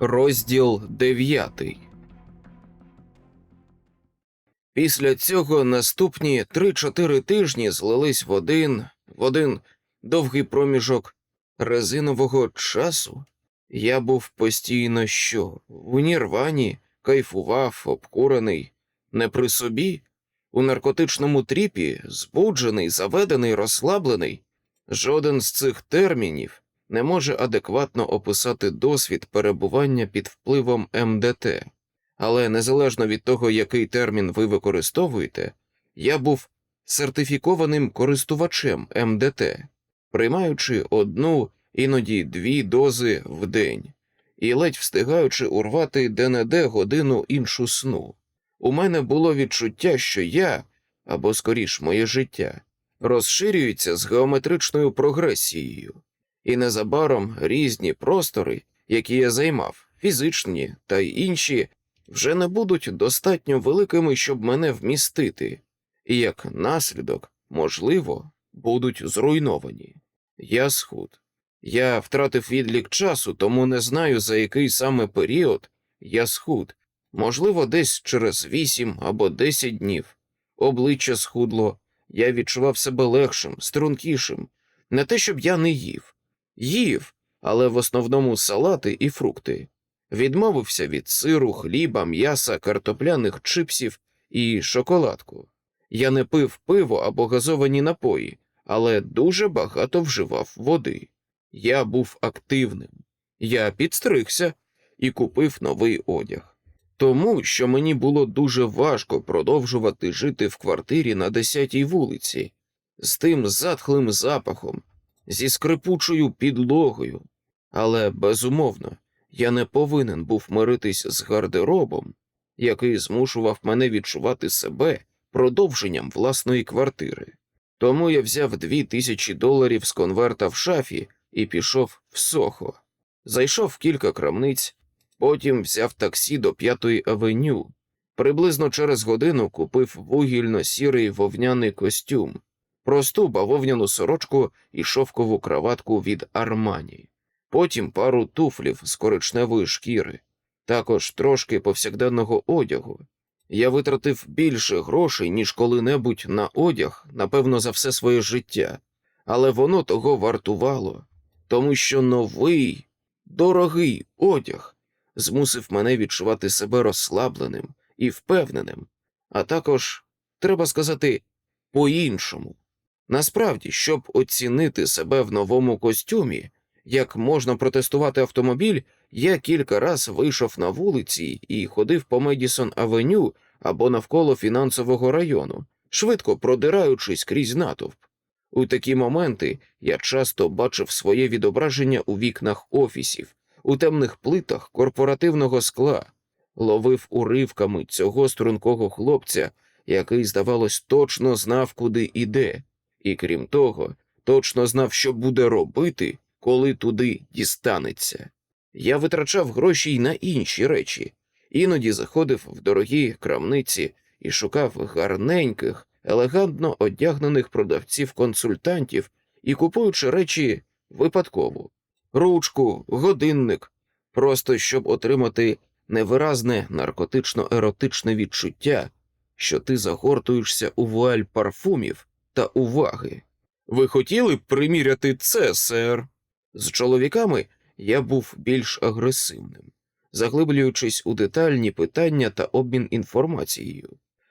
Розділ 9 Після цього наступні 3-4 тижні злились в один, в один довгий проміжок резинового часу. Я був постійно що, в нірвані, кайфував, обкурений, не при собі, у наркотичному тріпі, збуджений, заведений, розслаблений. Жоден з цих термінів не може адекватно описати досвід перебування під впливом МДТ, але незалежно від того, який термін ви використовуєте, я був сертифікованим користувачем МДТ, приймаючи одну, іноді дві дози в день, і ледь встигаючи урвати де-не-де годину іншу сну. У мене було відчуття, що я, або скоріш моє життя, розширюється з геометричною прогресією, і незабаром різні простори, які я займав, фізичні та інші, вже не будуть достатньо великими, щоб мене вмістити, і як наслідок, можливо, будуть зруйновані. Я схуд. Я втратив відлік часу, тому не знаю, за який саме період я схуд. Можливо, десь через вісім або десять днів. Обличчя схудло, я відчував себе легшим, стрункішим. Не те, щоб я не їв. Їв, але в основному салати і фрукти. Відмовився від сиру, хліба, м'яса, картопляних чипсів і шоколадку. Я не пив пиво або газовані напої, але дуже багато вживав води. Я був активним. Я підстригся і купив новий одяг. Тому що мені було дуже важко продовжувати жити в квартирі на 10-й вулиці, з тим затхлим запахом, зі скрипучою підлогою. Але, безумовно, я не повинен був миритись з гардеробом, який змушував мене відчувати себе продовженням власної квартири. Тому я взяв дві тисячі доларів з конверта в шафі і пішов в Сохо. Зайшов в кілька крамниць, потім взяв таксі до П'ятої авеню. Приблизно через годину купив вугільно-сірий вовняний костюм, просту бавовняну сорочку і шовкову краватку від Армані, потім пару туфлів з коричневої шкіри, також трошки повсякденного одягу. Я витратив більше грошей, ніж коли-небудь на одяг, напевно, за все своє життя, але воно того вартувало, тому що новий, дорогий одяг змусив мене відчувати себе розслабленим і впевненим, а також, треба сказати, по-іншому. Насправді, щоб оцінити себе в новому костюмі, як можна протестувати автомобіль, я кілька раз вийшов на вулиці і ходив по Медісон Авеню або навколо фінансового району, швидко продираючись крізь натовп. У такі моменти я часто бачив своє відображення у вікнах офісів, у темних плитах корпоративного скла, ловив уривками цього стрункого хлопця, який, здавалось, точно знав, куди іде, і крім того, точно знав, що буде робити, коли туди дістанеться. Я витрачав гроші й на інші речі, іноді заходив в дорогі крамниці і шукав гарненьких, елегантно одягнених продавців-консультантів і купуючи речі випадково ручку, годинник, просто щоб отримати невиразне наркотично-еротичне відчуття, що ти загортуєшся у вуаль парфумів та уваги. Ви хотіли б приміряти це, сер? З чоловіками я був більш агресивним, заглиблюючись у детальні питання та обмін інформацією.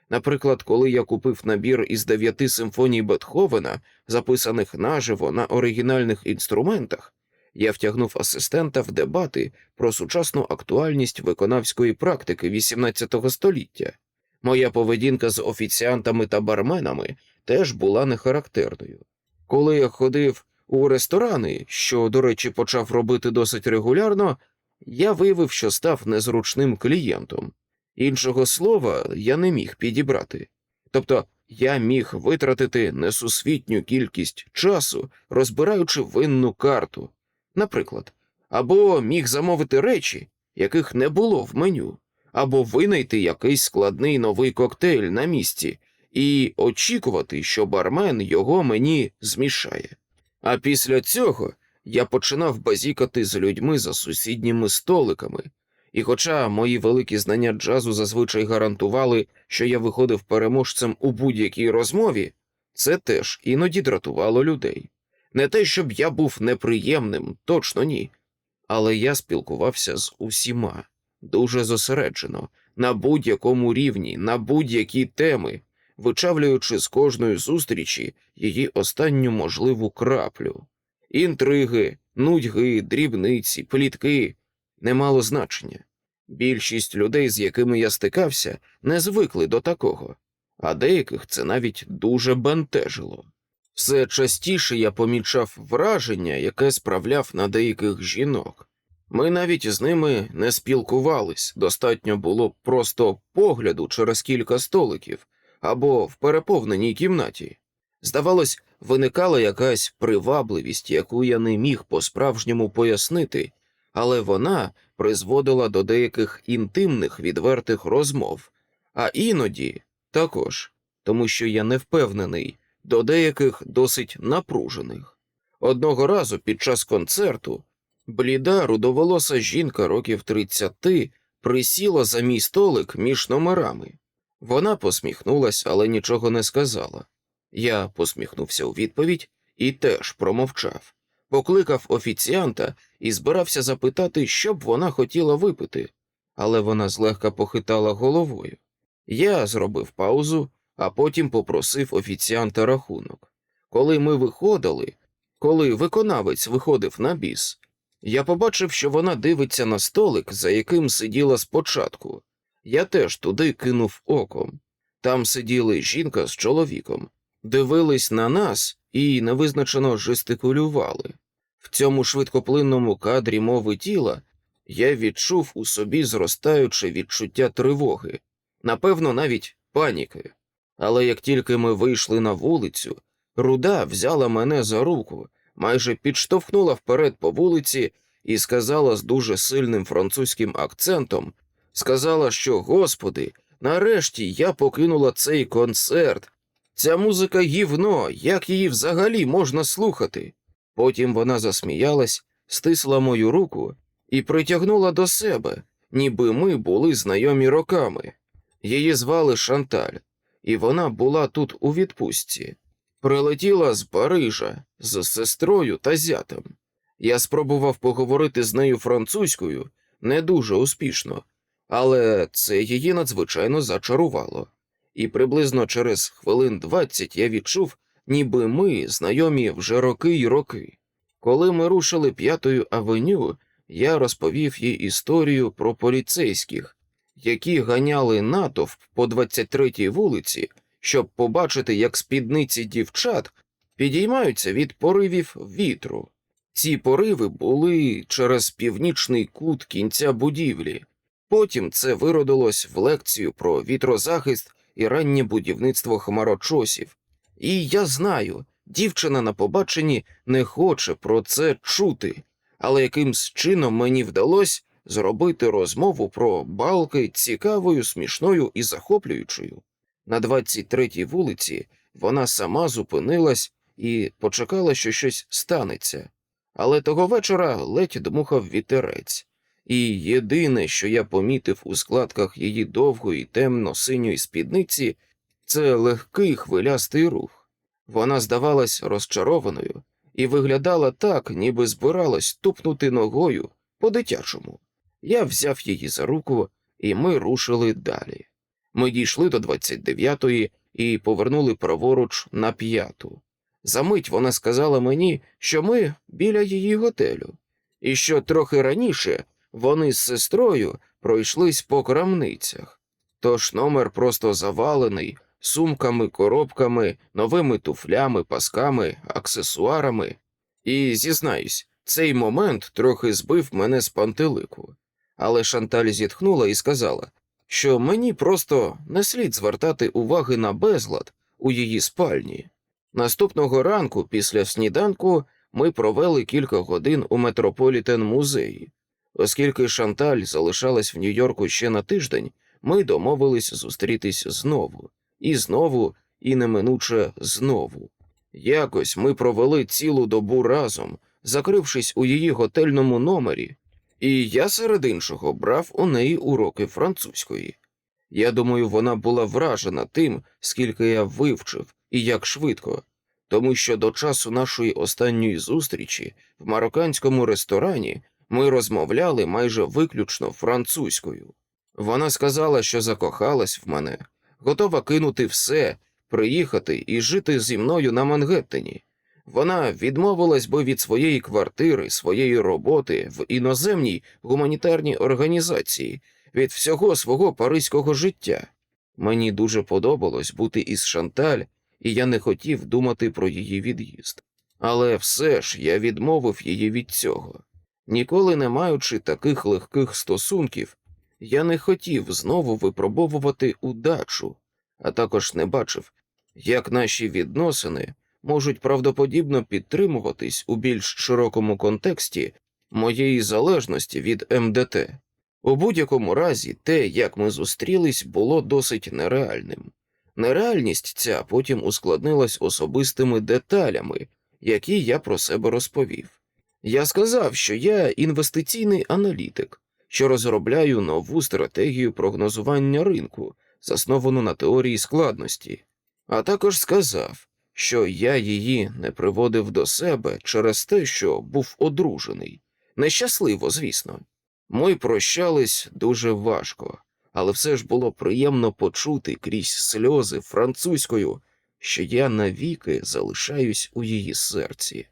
Наприклад, коли я купив набір із дев'яти симфоній Бетховена, записаних наживо на оригінальних інструментах, я втягнув асистента в дебати про сучасну актуальність виконавської практики XVIII століття. Моя поведінка з офіціантами та барменами теж була нехарактерною. Коли я ходив у ресторани, що, до речі, почав робити досить регулярно, я виявив, що став незручним клієнтом. Іншого слова я не міг підібрати. Тобто я міг витратити несусвітню кількість часу, розбираючи винну карту, наприклад, або міг замовити речі, яких не було в меню, або винайти якийсь складний новий коктейль на місці і очікувати, що бармен його мені змішає. А після цього я починав базікати з людьми за сусідніми столиками, І хоча мої великі знання джазу зазвичай гарантували, що я виходив переможцем у будь-якій розмові, це теж іноді дратувало людей. Не те, щоб я був неприємним, точно ні. Але я спілкувався з усіма дуже зосереджено, на будь-якому рівні, на будь-які теми, вичавлюючи з кожної зустрічі її останню можливу краплю. Інтриги, нудьги, дрібниці, плітки не мало значення. Більшість людей, з якими я стикався, не звикли до такого, а деяких це навіть дуже бентежило. Все частіше я помічав враження, яке справляв на деяких жінок. Ми навіть з ними не спілкувались, достатньо було просто погляду через кілька столиків або в переповненій кімнаті. Здавалось, виникала якась привабливість, яку я не міг по-справжньому пояснити, але вона призводила до деяких інтимних відвертих розмов, а іноді також, тому що я не впевнений, до деяких досить напружених. Одного разу під час концерту бліда рудоволоса жінка років тридцяти присіла за мій столик між номерами. Вона посміхнулась, але нічого не сказала. Я посміхнувся у відповідь і теж промовчав, покликав офіціанта і збирався запитати, що б вона хотіла випити, але вона злегка похитала головою. Я зробив паузу, а потім попросив офіціанта рахунок. Коли ми виходили, коли виконавець виходив на біс, я побачив, що вона дивиться на столик, за яким сиділа спочатку. Я теж туди кинув оком. Там сиділи жінка з чоловіком, дивились на нас і невизначено жестикулювали. В цьому швидкоплинному кадрі мови тіла я відчув у собі зростаюче відчуття тривоги, напевно, навіть паніки. Але як тільки ми вийшли на вулицю, руда взяла мене за руку, майже підштовхнула вперед по вулиці і сказала з дуже сильним французьким акцентом: сказала, що, господи, нарешті я покинула цей концерт. Ця музика гівно, як її взагалі можна слухати. Потім вона засміялась, стисла мою руку і притягнула до себе, ніби ми були знайомі роками. Її звали Шанталь, і вона була тут у відпустці. Прилетіла з Парижа з сестрою та зятем. Я спробував поговорити з нею французькою не дуже успішно, але це її надзвичайно зачарувало. І приблизно через хвилин двадцять я відчув, ніби ми знайомі вже роки й роки. Коли ми рушили п'ятою авеню, я розповів їй історію про поліцейських, які ганяли натовп по 23-й вулиці, щоб побачити, як спідниці дівчат підіймаються від поривів вітру. Ці пориви були через північний кут кінця будівлі. Потім це виродилось в лекцію про вітрозахист і раннє будівництво хмарочосів. І я знаю, дівчина на побаченні не хоче про це чути, але якимсь чином мені вдалося зробити розмову про балки цікавою, смішною і захоплюючою. На 23-й вулиці вона сама зупинилась і почекала, що щось станеться. Але того вечора ледь дмухав вітерець, і єдине, що я помітив у складках її довгої темно-синьої спідниці, це легкий хвилястий рух. Вона здавалась розчарованою і виглядала так, ніби збиралась тупнути ногою по-дитячому. Я взяв її за руку, і ми рушили далі. Ми дійшли до 29-ї і повернули праворуч на п'яту. Замить вона сказала мені, що ми біля її готелю, і що трохи раніше вони з сестрою пройшлись по крамницях. Тож номер просто завалений сумками, коробками, новими туфлями, пасками, аксесуарами. І зізнаюсь, цей момент трохи збив мене з пантелику. Але Шанталь зітхнула і сказала, що мені просто не слід звертати уваги на безлад у її спальні. Наступного ранку, після сніданку, ми провели кілька годин у Метрополітен музеї. Оскільки Шанталь залишалась в Нью-Йорку ще на тиждень, ми домовились зустрітись знову, і знову, і неминуче знову. Якось ми провели цілу добу разом, закрившись у її готельному номері, І я серед іншого брав у неї уроки французької. Я думаю, вона була вражена тим, скільки я вивчив і як швидко, тому що до часу нашої останньої зустрічі в марокканському ресторані ми розмовляли майже виключно французькою. Вона сказала, що закохалась в мене, готова кинути все, приїхати і жити зі мною на Мангеттені. Вона відмовилась би від своєї квартири, своєї роботи в іноземній гуманітарній організації, від всього свого паризького життя. Мені дуже подобалось бути із Шанталь, і я не хотів думати про її від'їзд. Але все ж я відмовив її від цього. Ніколи не маючи таких легких стосунків, я не хотів знову випробовувати удачу, а також не бачив, як наші відносини можуть правдоподібно підтримуватись у більш широкому контексті моєї залежності від МДТ. У будь-якому разі, те, як ми зустрілись, було досить нереальним. Нереальність ця потім ускладнилась особистими деталями, які я про себе розповів. Я сказав, що я інвестиційний аналітик, що розробляю нову стратегію прогнозування ринку, засновану на теорії складності, а також сказав, що я її не приводив до себе через те, що був одружений. Нещасливо, звісно. Ми прощались дуже важко, але все ж було приємно почути крізь сльози французькою, що я навіки залишаюсь у її серці.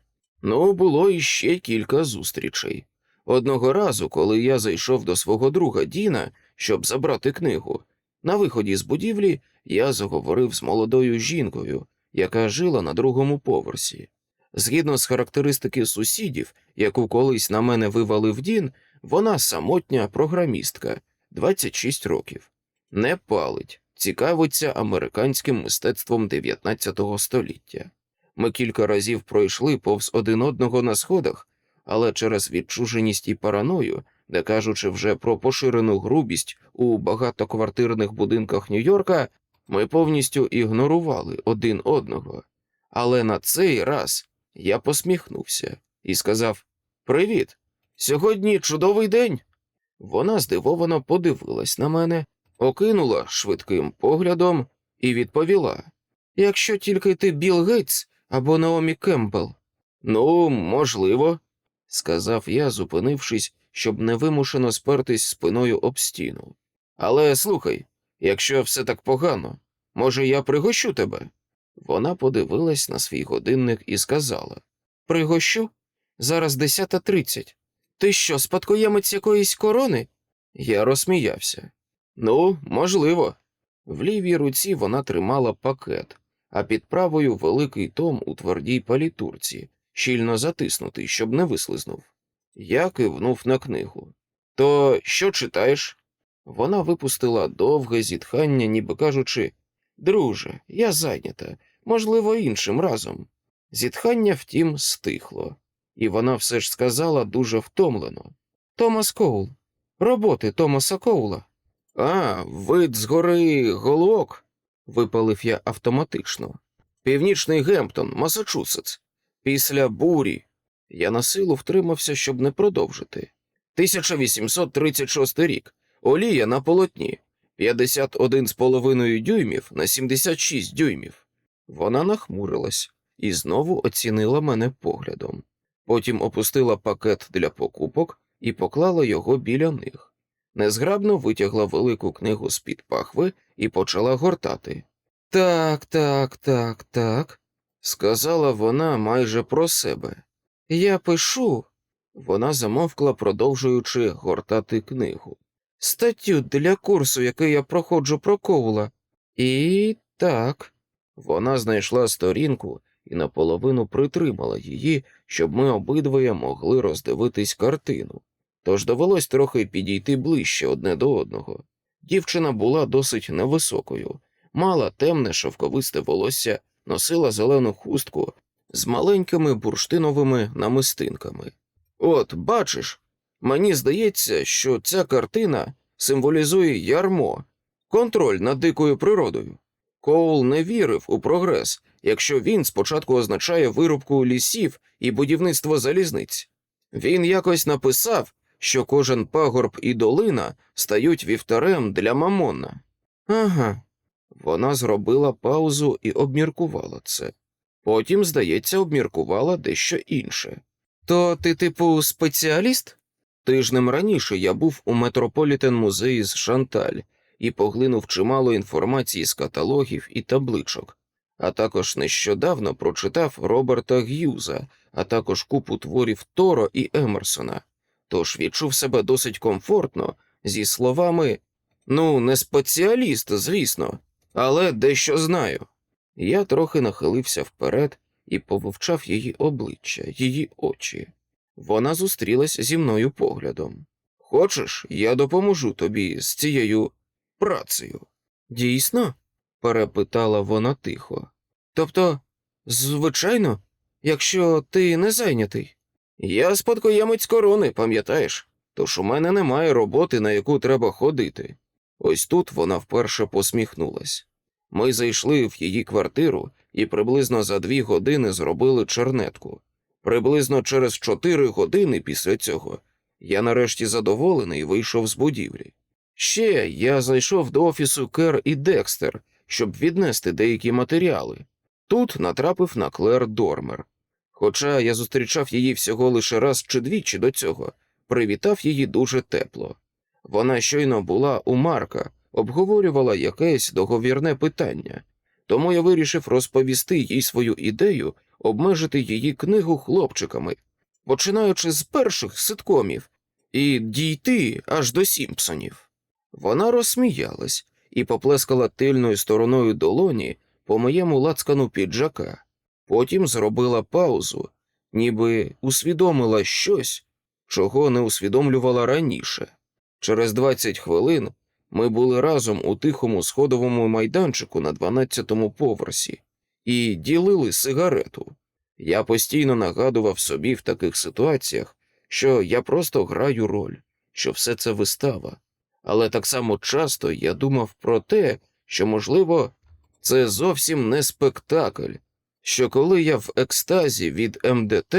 Ну, було іще кілька зустрічей. Одного разу, коли я зайшов до свого друга Діна, щоб забрати книгу, на виході з будівлі я заговорив з молодою жінкою, яка жила на другому поверсі. Згідно з характеристики сусідів, яку колись на мене вивалив Дін, вона самотня програмістка, 26 років, не палить, цікавиться американським мистецтвом 19 століття. Ми кілька разів пройшли повз один одного на сходах, але через відчуженість і параною, не кажучи вже про поширену грубість у багатоквартирних будинках Нью-Йорка, ми повністю ігнорували один одного. Але на цей раз я посміхнувся і сказав: Привіт! Сьогодні чудовий день. Вона здивовано подивилась на мене, окинула швидким поглядом і відповіла: Якщо тільки ти Білл Гейтс або Наомі Кемпбелл. Ну, можливо, сказав я, зупинившись, щоб невимушено спертись спиною об стіну. Але слухай, якщо все так погано, може, я пригощу тебе? Вона подивилась на свій годинник і сказала Пригощу? Зараз десята тридцять. Ти що, спадкоємець якоїсь корони? Я розсміявся. Ну, можливо. В лівій руці вона тримала пакет, а під правою великий том у твердій палітурці, щільно затиснутий, щоб не вислизнув. Я кивнув на книгу. То що читаєш? Вона випустила довге зітхання, ніби кажучи Друже, я зайнята, можливо, іншим разом. Зітхання, втім, стихло, і вона все ж сказала дуже втомлено Томас Коул, роботи Томаса Коула. А, вид згори голок, випалив я автоматично. Північний Гемптон, Масачусетс. Після бурі. Я на силу втримався, щоб не продовжити. 1836 рік. Олія на полотні. 51,5 дюймів на 76 дюймів. Вона нахмурилась і знову оцінила мене поглядом. Потім опустила пакет для покупок і поклала його біля них. Незграбно витягла велику книгу з під пахви і почала гортати. Так, так, так, так, сказала вона майже про себе. Я пишу. Вона замовкла, продовжуючи гортати книгу. Статтю для курсу, який я проходжу про Коула. І так. Вона знайшла сторінку і наполовину притримала її, щоб ми обидвоє могли роздивитись картину. Тож довелось трохи підійти ближче одне до одного. Дівчина була досить невисокою, мала темне шовковисте волосся, носила зелену хустку з маленькими бурштиновими намистинками. От, бачиш, мені здається, що ця картина символізує ярмо, контроль над дикою природою. Коул не вірив у прогрес, якщо він спочатку означає вирубку лісів і будівництво залізниць. Він якось написав, що кожен пагорб і долина стають вівтарем для мамона. Ага. Вона зробила паузу і обміркувала це. Потім, здається, обміркувала дещо інше. То ти, типу, спеціаліст? Тижнем раніше я був у Метрополітен музеї з Шанталь і поглинув чимало інформації з каталогів і табличок, а також нещодавно прочитав Роберта Г'юза, а також купу творів Торо і Емерсона. Тож відчув себе досить комфортно зі словами ну, не спеціаліст, звісно, але дещо знаю. Я трохи нахилився вперед і повивчав її обличчя, її очі. Вона зустрілась зі мною поглядом. Хочеш, я допоможу тобі з цією працею? Дійсно? перепитала вона тихо. Тобто, звичайно, якщо ти не зайнятий. Я спадкоємець корони, пам'ятаєш? Тож у мене немає роботи, на яку треба ходити. Ось тут вона вперше посміхнулась. Ми зайшли в її квартиру і приблизно за дві години зробили чернетку. Приблизно через чотири години після цього я нарешті задоволений вийшов з будівлі. Ще я зайшов до офісу Кер і Декстер, щоб віднести деякі матеріали. Тут натрапив на Клер Дормер. Хоча я зустрічав її всього лише раз чи двічі до цього, привітав її дуже тепло. Вона щойно була у Марка, обговорювала якесь договірне питання, тому я вирішив розповісти їй свою ідею обмежити її книгу хлопчиками, починаючи з перших ситкомів, і дійти аж до Сімпсонів. Вона розсміялась і поплескала тильною стороною долоні по моєму лацкану піджака, потім зробила паузу, ніби усвідомила щось, чого не усвідомлювала раніше. Через 20 хвилин ми були разом у тихому сходовому майданчику на 12-му поверсі і ділили сигарету. Я постійно нагадував собі в таких ситуаціях, що я просто граю роль, що все це вистава. Але так само часто я думав про те, що, можливо, це зовсім не спектакль, що коли я в екстазі від МДТ,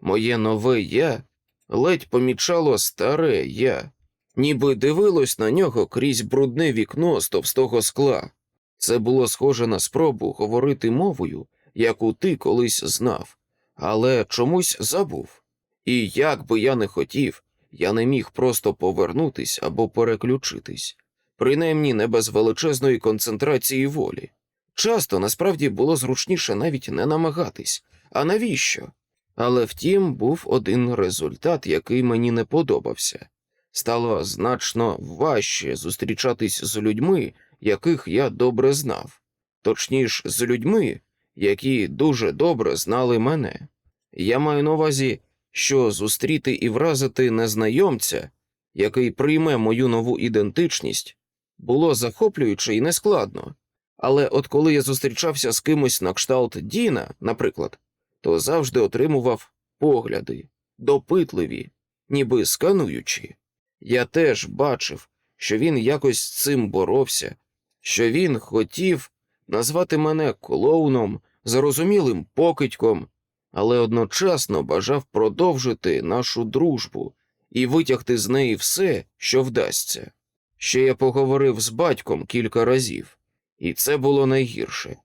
моє нове я ледь помічало старе я, ніби дивилось на нього крізь брудне вікно з товстого скла. Це було схоже на спробу говорити мовою, яку ти колись знав, але чомусь забув. І як би я не хотів, я не міг просто повернутись або переключитись, принаймні не без величезної концентрації волі. Часто насправді було зручніше навіть не намагатись, а навіщо? Але втім, був один результат, який мені не подобався. Стало значно важче зустрічатись з людьми, яких я добре знав, точніше, з людьми, які дуже добре знали мене. Я маю на увазі, що зустріти і вразити незнайомця, який прийме мою нову ідентичність, було захоплююче і нескладно. Але от коли я зустрічався з кимось на кшталт Діна, наприклад, то завжди отримував погляди, допитливі, ніби скануючі. Я теж бачив, що він якось з цим боровся, що він хотів назвати мене клоуном, зарозумілим покидьком, але одночасно бажав продовжити нашу дружбу і витягти з неї все, що вдасться. Ще я поговорив з батьком кілька разів, і це було найгірше.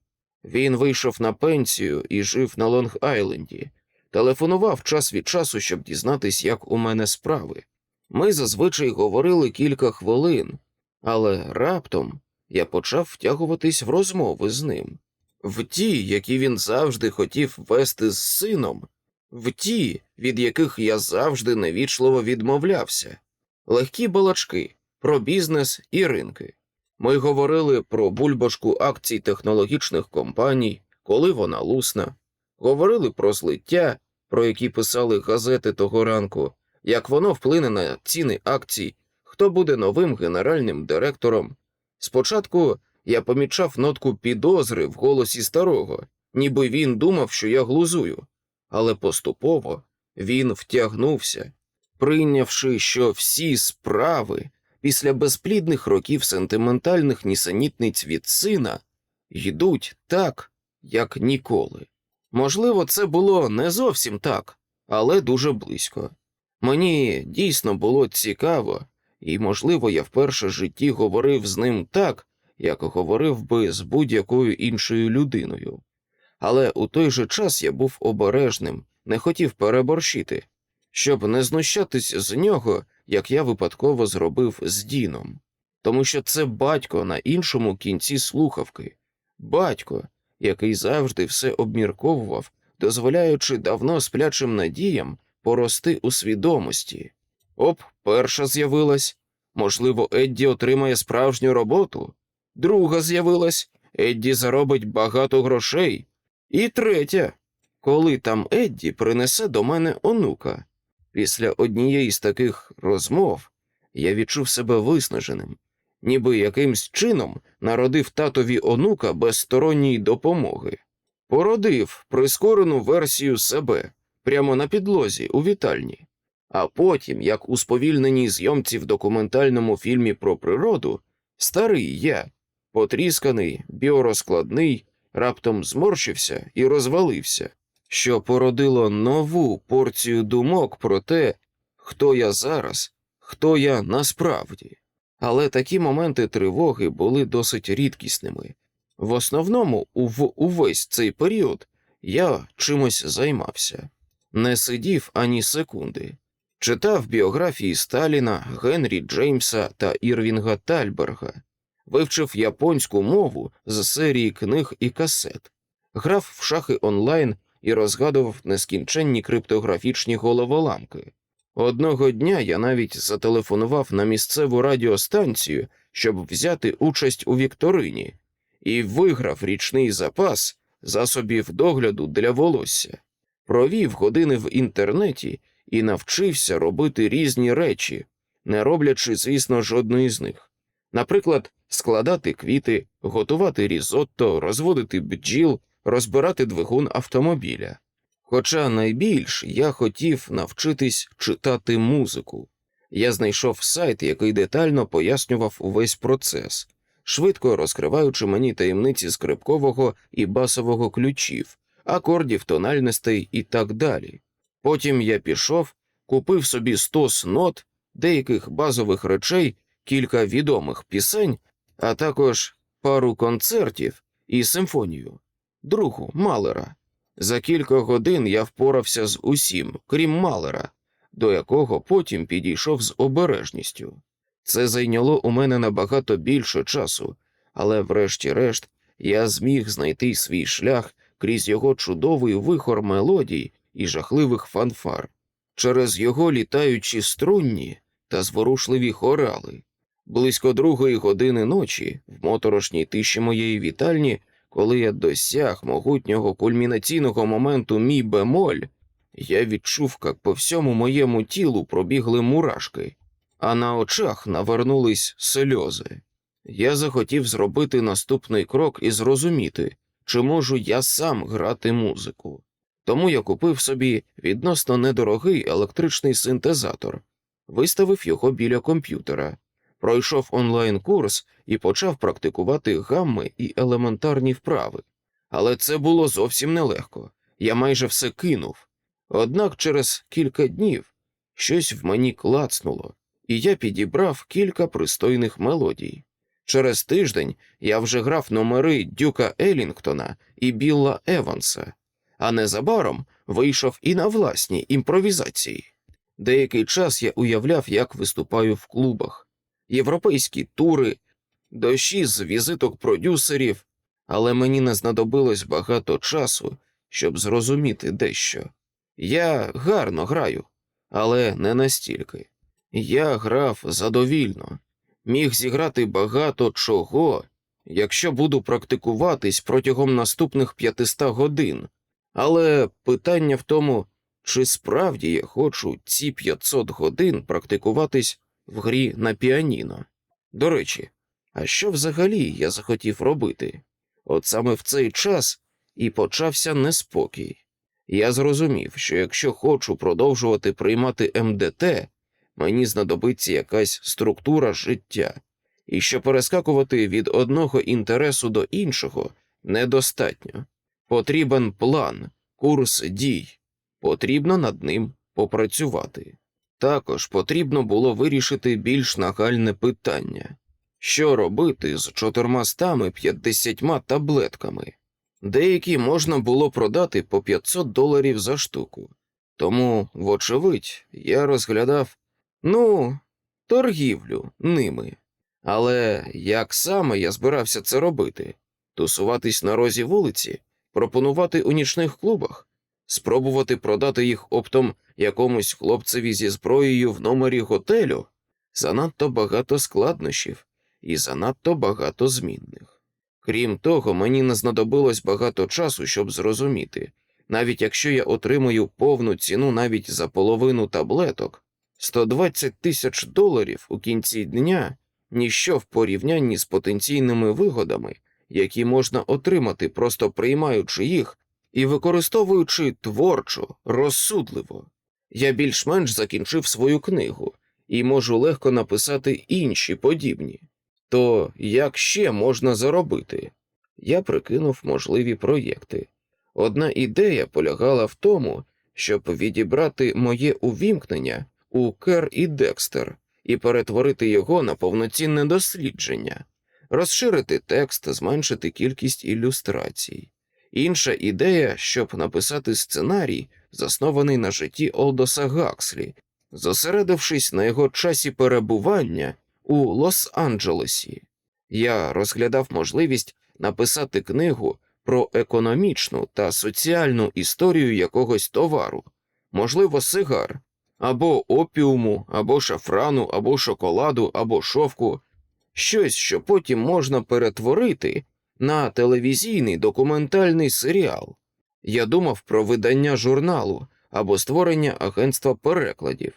Він вийшов на пенсію і жив на Лонг Айленді, телефонував час від часу, щоб дізнатись, як у мене справи. Ми зазвичай говорили кілька хвилин, але раптом я почав втягуватись в розмови з ним, в ті, які він завжди хотів вести з сином, в ті, від яких я завжди невічливо відмовлявся, легкі балачки про бізнес і ринки. Ми говорили про бульбашку акцій технологічних компаній, коли вона лусна, говорили про злиття, про які писали газети того ранку, як воно вплине на ціни акцій, хто буде новим генеральним директором. Спочатку я помічав нотку підозри в голосі старого, ніби він думав, що я глузую, але поступово він втягнувся, прийнявши, що всі справи після безплідних років сентиментальних нісенітниць від сина йдуть так, як ніколи. Можливо, це було не зовсім так, але дуже близько. Мені дійсно було цікаво, і, можливо, я вперше в житті говорив з ним так, як говорив би з будь-якою іншою людиною. Але у той же час я був обережним, не хотів переборщити, щоб не знущатись з нього, як я випадково зробив з Діном. Тому що це батько на іншому кінці слухавки, батько, який завжди все обмірковував, дозволяючи давно сплячим надіям порости у свідомості. Оп, перша з'явилась. Можливо, Едді отримає справжню роботу. Друга з'явилась, Едді заробить багато грошей. І третя, коли там Едді принесе до мене онука. Після однієї з таких розмов я відчув себе виснаженим, ніби якимсь чином народив татові онука без сторонньої допомоги. Породив прискорену версію себе прямо на підлозі у вітальні, а потім, як у сповільненій зйомці в документальному фільмі про природу, старий я, потрісканий, біорозкладний, раптом зморщився і розвалився, що породило нову порцію думок про те, хто я зараз, хто я насправді. Але такі моменти тривоги були досить рідкісними. В основному, в увесь цей період я чимось займався, не сидів ані секунди, читав біографії Сталіна, Генрі Джеймса та Ірвінга Тальберга, вивчив японську мову з серії книг і касет, грав в шахи онлайн і розгадував нескінченні криптографічні головоламки. Одного дня я навіть зателефонував на місцеву радіостанцію, щоб взяти участь у вікторині, і виграв річний запас засобів догляду для волосся, провів години в інтернеті і навчився робити різні речі, не роблячи, звісно, жодної з них. Наприклад, складати квіти, готувати різотто, розводити бджіл, розбирати двигун автомобіля. Хоча найбільш я хотів навчитись читати музику. Я знайшов сайт, який детально пояснював увесь процес, швидко розкриваючи мені таємниці скрипкового і басового ключів, акордів, тональностей і так далі. Потім я пішов, купив собі стос нот, деяких базових речей, кілька відомих пісень, а також пару концертів і симфонію, другу Малера. За кілька годин я впорався з усім, крім Малера, до якого потім підійшов з обережністю. Це зайняло у мене набагато більше часу, але, врешті-решт, я зміг знайти свій шлях крізь його чудовий вихор мелодій і жахливих фанфар, через його літаючі струнні та зворушливі хорали. Близько другої години ночі, в моторошній тиші моєї вітальні, коли я досяг могутнього кульмінаційного моменту мій бемоль, я відчув, як по всьому моєму тілу пробігли мурашки, а на очах навернулись сльози. Я захотів зробити наступний крок і зрозуміти, чи можу я сам грати музику. Тому я купив собі відносно недорогий електричний синтезатор, виставив його біля комп'ютера, пройшов онлайн-курс і почав практикувати гамми і елементарні вправи. Але це було зовсім нелегко. Я майже все кинув. Однак через кілька днів щось в мені клацнуло, і я підібрав кілька пристойних мелодій. Через тиждень я вже грав номери Дюка Елінгтона і Білла Еванса, а незабаром вийшов і на власні імпровізації. Деякий час я уявляв, як виступаю в клубах, європейські тури, дощі з візиток продюсерів, але мені не знадобилось багато часу, щоб зрозуміти дещо. Я гарно граю, але не настільки. Я грав задовільно, міг зіграти багато чого, якщо буду практикуватись протягом наступних 500 годин. Але питання в тому, чи справді я хочу ці 500 годин практикуватись в грі на піаніно. До речі, а що взагалі я захотів робити? От саме в цей час і почався неспокій. Я зрозумів, що якщо хочу продовжувати приймати МДТ, мені знадобиться якась структура життя, і що перескакувати від одного інтересу до іншого недостатньо. Потрібен план, курс дій, потрібно над ним попрацювати. Також потрібно було вирішити більш нагальне питання що робити з 450 таблетками. Деякі можна було продати по 500 доларів за штуку. Тому, вочевидь, я розглядав ну, торгівлю ними. Але як саме я збирався це робити? Тусуватись на розі вулиці, пропонувати у нічних клубах, спробувати продати їх оптом якомусь хлопцеві зі зброєю в номері готелю? Занадто багато складнощів і занадто багато змінних. Крім того, мені не знадобилось багато часу, щоб зрозуміти, навіть якщо я отримую повну ціну навіть за половину таблеток, 120 тисяч доларів у кінці дня ніщо в порівнянні з потенційними вигодами, які можна отримати, просто приймаючи їх і використовуючи творчо, розсудливо. Я більш-менш закінчив свою книгу і можу легко написати інші подібні. То як ще можна заробити? Я прикинув можливі проєкти. Одна ідея полягала в тому, щоб відібрати моє увімкнення у Кер і Декстер і перетворити його на повноцінне дослідження, розширити текст, зменшити кількість ілюстрацій. Інша ідея, щоб написати сценарій, заснований на житті Олдоса Гакслі, зосередившись на його часі перебування у Лос-Анджелесі. Я розглядав можливість написати книгу про економічну та соціальну історію якогось товару, можливо, сигар, або опіуму, або шафрану, або шоколаду, або шовку, щось, що потім можна перетворити на телевізійний документальний серіал. Я думав про видання журналу або створення агентства перекладів,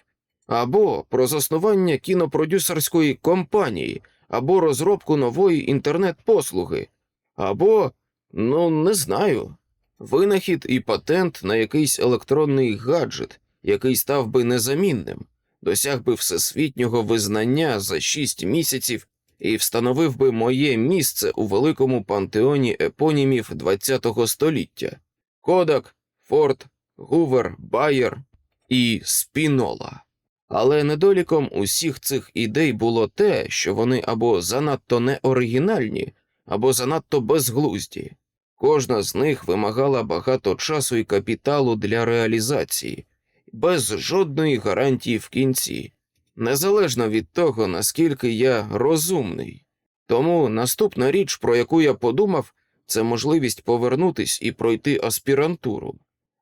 або про заснування кінопродюсерської компанії, або розробку нової інтернет-послуги, або, ну, не знаю, винахід і патент на якийсь електронний гаджет, який став би незамінним, досяг би всесвітнього визнання за шість місяців і встановив би моє місце у великому пантеоні епонімів ХХ століття Кодак, Форд, Гувер, Байер і Спінола. Але недоліком усіх цих ідей було те, що вони або занадто неоригінальні, або занадто безглузді. Кожна з них вимагала багато часу і капіталу для реалізації, без жодної гарантії в кінці, незалежно від того, наскільки я розумний. Тому наступна річ, про яку я подумав, це можливість повернутись і пройти аспірантуру.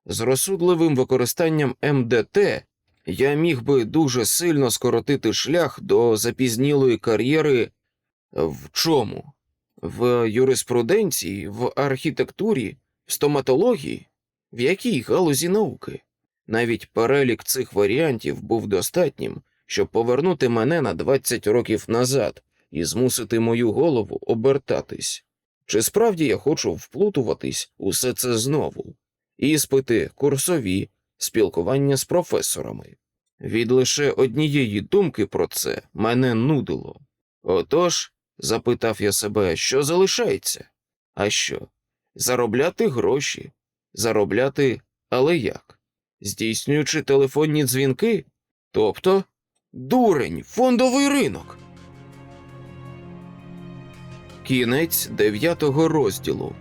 З розсудливим використанням МДТ я міг би дуже сильно скоротити шлях до запізнілої кар'єри в чому? В юриспруденції, в архітектурі, в стоматології, в якій галузі науки. Навіть перелік цих варіантів був достатнім, щоб повернути мене на 20 років назад і змусити мою голову обертатись. Чи справді я хочу вплутуватись усе це знову? Іспити, курсові, спілкування з професорами. Від лише однієї думки про це мене нудило. Отож, запитав я себе, що залишається? А що? Заробляти гроші, заробляти, але як? Здійснюючи телефонні дзвінки? Тобто дурень, фондовий ринок. Кінець дев'ятого розділу.